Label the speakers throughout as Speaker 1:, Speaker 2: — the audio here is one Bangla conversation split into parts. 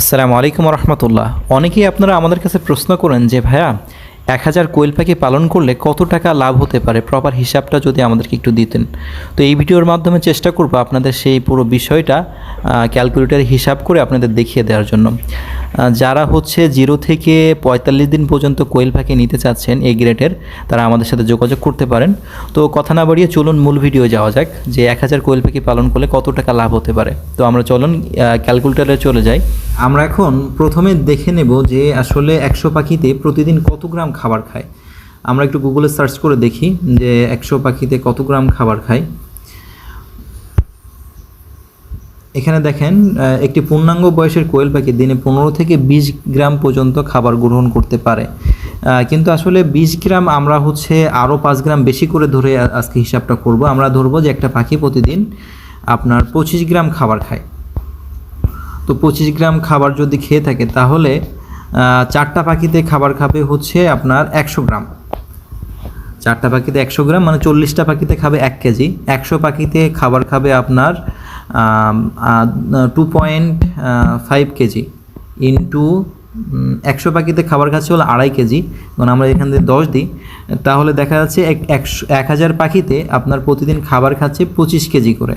Speaker 1: আসসালামু আলাইকুম রহমতুল্লাহ অনেকেই আপনারা আমাদের কাছে প্রশ্ন করেন যে, ভাইয়া, এক হাজার কোয়েল পাখি পালন করলে কত টাকা লাভ হতে পারে? প্রপার হিসাবটা যদি আমাদেরকে একটু দিতেন। তো এই ভিডিওর মাধ্যমে চেষ্টা করব আপনাদের সেই পুরো বিষয়টা ক্যালকুলেটারে হিসাব করে আপনাদের দেখিয়ে দেওয়ার জন্য। যারা হচ্ছে জিরো থেকে পঁয়তাল্লিশ দিন পর্যন্ত কোয়েল পাখি নিতে চাচ্ছেন এই গ্রেডের তারা আমাদের সাথে যোগাযোগ করতে পারেন। তো কথা না বাড়িয়ে চলুন মূল ভিডিও যাওয়া যাক যে, এক হাজার কোয়েল পাখি পালন করলে কত টাকা লাভ হতে পারে? তো আমরা চলুন ক্যালকুলেটারে চলে যাই। আমরা এখন প্রথমে দেখে নেব যে আসলে একশো পাখিতে প্রতিদিন কত গ্রাম খাবার খায়। আমরা একটু গুগলে সার্চ করে দেখি যে একশো পাখিতে কত গ্রাম খাবার খায়। এখানে দেখেন একটি পূর্ণাঙ্গ বয়সের কোয়েল পাখি দিনে পনেরো থেকে বিশ গ্রাম পর্যন্ত খাবার গ্রহণ করতে পারে। কিন্তু আসলে বিশ গ্রাম আমরা হচ্ছে আরও পাঁচ গ্রাম বেশি করে ধরে আজকে হিসাবটা করব। আমরা ধরবো যে একটা পাখি প্রতিদিন আপনার পঁচিশ গ্রাম খাবার খায়। তো পঁচিশ গ্রাম খাবার যদি খেয়ে থাকে, তাহলে চারটা পাখিতে খাবার খাবে হচ্ছে আপনার একশো গ্রাম। চারটা পাখিতে একশো গ্রাম মানে চল্লিশটা পাখিতে খাবে এক কেজি। একশো পাখিতে খাবার খাবে আপনার two point five KG into একশো পাখিতে খাবার খাচ্ছে হলো আড়াই কেজি। মানে আমরা এখান থেকে দশ দিই, তাহলে দেখা যাচ্ছে এক, একশো, এক হাজার পাখিতে আপনার প্রতিদিন খাবার খাচ্ছে পঁচিশ কেজি করে।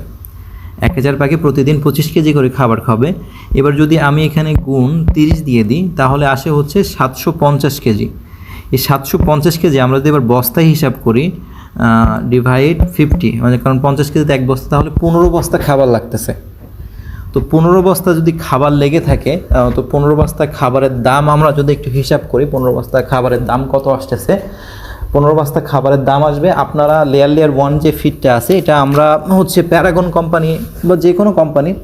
Speaker 1: এক হাজার পাখি প্রতিদিন পঁচিশ কেজি করে খাবার খাবে। এবার যদি আমি এখানে গুণ তিরিশ দিয়ে দিই, তাহলে আসে হচ্ছে সাতশো পঞ্চাশ কেজি। এই সাতশো পঞ্চাশ কেজি আমরা যদি এবার বস্তায় হিসাব করি ডিভাইড ফিফটি মানে কারণ পঞ্চাশ কেজিতে এক বস্তা, তাহলে পনেরো বস্তা খাবার লাগতেছে। তো পনেরো বস্তা যদি খাবার লেগে থাকে তো পনেরো বস্তা খাবারের দাম আমরা যদি একটু হিসাব করি, পনেরো বস্তা খাবারের দাম কত আসতেছে পনেরো বস্তা খাবারের দাম আসবে। আপনারা লেয়ার লেয়ার ওয়ান যে ফিটটা আছে, এটা আমরা হচ্ছে প্যারাগন কোম্পানি বা যে কোনো কোম্পানির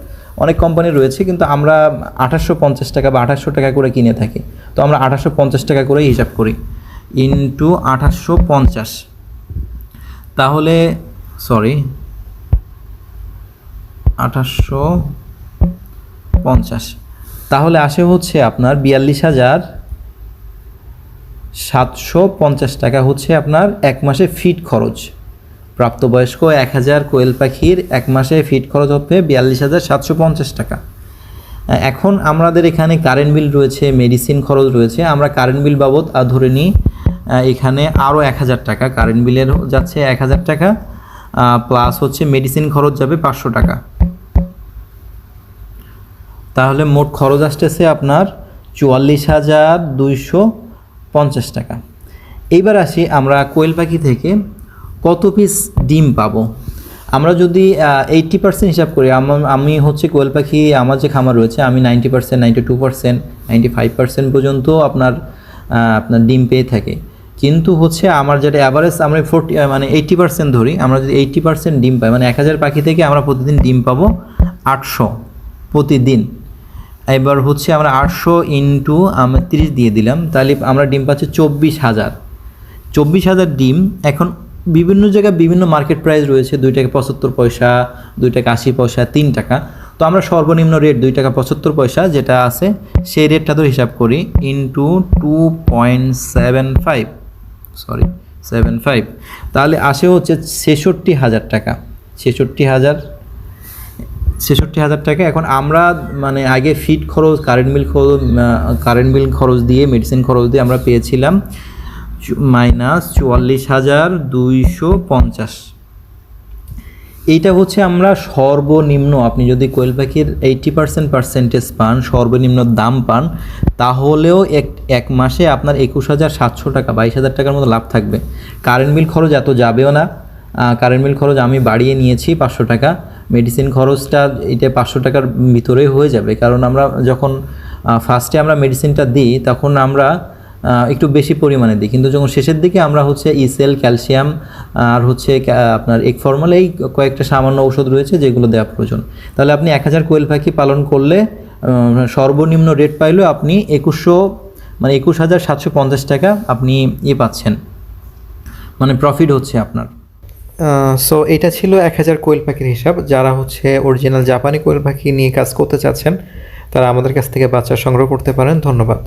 Speaker 1: অনেক কোম্পানি রয়েছে, কিন্তু আমরা আঠাশশো পঞ্চাশ টাকা বা আঠাশশো টাকা করে কিনে থাকি। তো আমরা আঠাশশো পঞ্চাশ টাকা করেই হিসাব করি। ইন্টু আঠাশশো পঞ্চাশ। তাহলে সরি আঠাশশো পঞ্চাশ। তাহলে আসে হচ্ছে আপনার বিয়াল্লিশ হাজার সাতশো পঞ্চাশ টাকা হচ্ছে আপনার এক মাসে ফিট খরচ। প্রাপ্তবয়স্ক এক হাজার কোয়েল পাখির এক মাসে ফিট খরচ হবে বিয়াল্লিশ হাজার সাতশো পঞ্চাশ টাকা। এখন আমাদের এখানে কারেন্ট বিল রয়েছে মেডিসিন খরচ রয়েছে। আমরা কারেন্ট বিল বাবদ ধরে নিই এখানে আরও এক হাজার টাকা। কারেন্ট বিলের যাচ্ছে এক হাজার টাকা প্লাস হচ্ছে মেডিসিন খরচ যাবে পাঁচশো টাকা। তাহলে মোট খরচ আসতেছে আপনার চুয়াল্লিশ হাজার দুইশো পঞ্চাশ টাকা। এইবার আসি আমরা কোয়েল পাখি থেকে কত পিস ডিম পাবো? আমরা যদি এইট্টি পার্সেন্ট হিসাব করি, আমি হচ্ছে কোয়েল পাখি, আমার যে খামার রয়েছে, আমি ninety percent ninety two percent ninety five percent পর্যন্ত আপনার আপনার ডিম পেয়ে থাকে। কিন্তু হচ্ছে আমার যেটা অ্যাভারেজ আমরা ফোরটি মানে এইট্টি পার্সেন্ট ধরি, আমরা যদি এইট্টি পার্সেন্ট ডিম পাই মানে এক হাজার পাখি থেকে আমরা প্রতিদিন ডিম পাবো আটশো প্রতিদিন। এবার হচ্ছে আমরা আটশো ইন্টু আমরা তিরিশ দিয়ে দিলাম, তাহলে আমরা ডিম পাচ্ছি চব্বিশ হাজার। চব্বিশ হাজার ডিম, এখন বিভিন্ন জায়গায় বিভিন্ন মার্কেট প্রাইস রয়েছে, দুই টাকা পঁচাত্তর পয়সা, দুই টাকা আশি পয়সা, তিন টাকা। তো আমরা সর্বনিম্ন রেট দুই টাকা পঁচাত্তর পয়সা যেটা আছে, সেই রেটটা তো হিসাব করি, into two point seven five sorry seven five তাহলে আসে হচ্ছে ছেষট্টি হাজার টাকা, ছেষট্টি হাজার ছেষট্টি হাজার টাকা। এখন আমরা মানে আগে ফিট খরচ কারেন্ট বিল খরচ কারেন্ট বিল খরচ দিয়ে মেডিসিন খরচ দিয়ে আমরা পেয়েছিলাম মাইনাস চুয়াল্লিশ হাজার দুইশো পঞ্চাশ। এইটা হচ্ছে আমরা সর্বনিম্ন, আপনি যদি কোয়েল পাখির এইটটি পার্সেন্ট পার্সেন্টেজ পান, সর্বনিম্ন দাম পান, তাহলেও এক এক মাসে আপনার একুশ হাজার সাতশো টাকা, বাইশ হাজার টাকার মতো লাভ থাকবে। কারেন্ট বিল খরচ এত যাবেও না। কারেন্ট বিল খরচ আমি বাড়িয়ে নিয়েছি পাঁচশো টাকা। মেডিসিন খরচটা এটা পাঁচশো টাকার ভিতরেই হয়ে যাবে। কারণ আমরা যখন ফার্স্টে আমরা মেডিসিনটা দিই, তখন আমরা একটু বেশি পরিমাণে দিই। কিন্তু যখন শেষের দিকে আমরা হচ্ছে ইসেল ক্যালসিয়াম আর হচ্ছে আপনার এক ফর্মাল এই কয়েকটা সামান্য ঔষধ রয়েছে যেগুলো দেওয়া প্রয়োজন। তাহলে আপনি এক হাজার কোয়েল পাখি পালন করলে সর্বনিম্ন রেট পাইলেও আপনি একুশশো মানে একুশ হাজার সাতশো পঞ্চাশ টাকা আপনি ইয়ে পাচ্ছেন। মানে প্রফিট হচ্ছে আপনার। সো এটা ছিল এক হাজার কোয়েল পাখির হিসাব। যারা হচ্ছে অরিজিনাল জাপানি কোয়েল পাখি নিয়ে কাজ করতে চাচ্ছেন, তারা আমাদের কাছ থেকে বাচ্চা সংগ্রহ করতে পারেন। ধন্যবাদ।